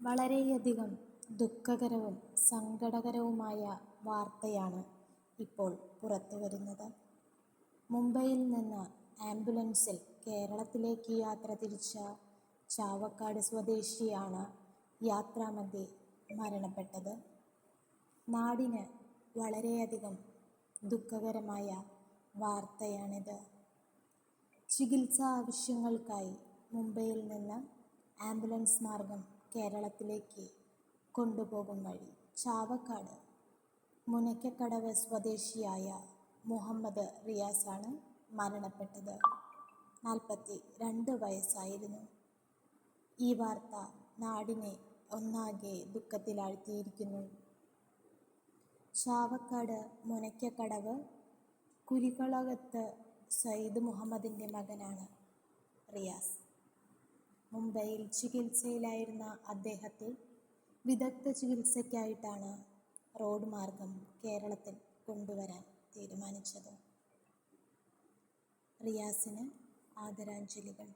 വളരെയധികം ദുഃഖകരവും സങ്കടകരവുമായ വാർത്തയാണ് ഇപ്പോൾ പുറത്തുവരുന്നത് മുംബൈയിൽ നിന്ന് ആംബുലൻസിൽ കേരളത്തിലേക്ക് യാത്ര തിരിച്ച ചാവക്കാട് സ്വദേശിയാണ് യാത്രാമധ്യേ മരണപ്പെട്ടത്. നാടിന് വളരെയധികം ദുഃഖകരമായ വാർത്തയാണിത്. ചികിത്സാ ആവശ്യങ്ങൾക്കായി മുംബൈയിൽ നിന്ന് ആംബുലൻസ് മാർഗം കേരളത്തിലേക്ക് കൊണ്ടുപോകും വഴി. ചാവക്കാട് മുനയ്ക്കക്കടവ് സ്വദേശിയായ മുഹമ്മദ് റിയാസാണ് മരണപ്പെട്ടത്. നാൽപ്പത്തി രണ്ട് വയസ്സായിരുന്നു. ഈ വാർത്ത നാടിനെ ഒന്നാകെ ദുഃഖത്തിലാഴ്ത്തിയിരിക്കുന്നു. ചാവക്കാട് മുനയ്ക്കക്കടവ് കുരികളകത്ത് സയ്യിദ് മുഹമ്മദിന്റെ മകനാണ് റിയാസ്. മുംബൈയിൽ ചികിത്സയിലായിരുന്ന അദ്ദേഹത്തെ വിദഗ്ധ ചികിത്സയ്ക്കായിട്ടാണ് റോഡ് മാർഗം കേരളത്തിൽ കൊണ്ടുവരാൻ തീരുമാനിച്ചത്. റിയാസിന് ആദരാഞ്ജലികൾ.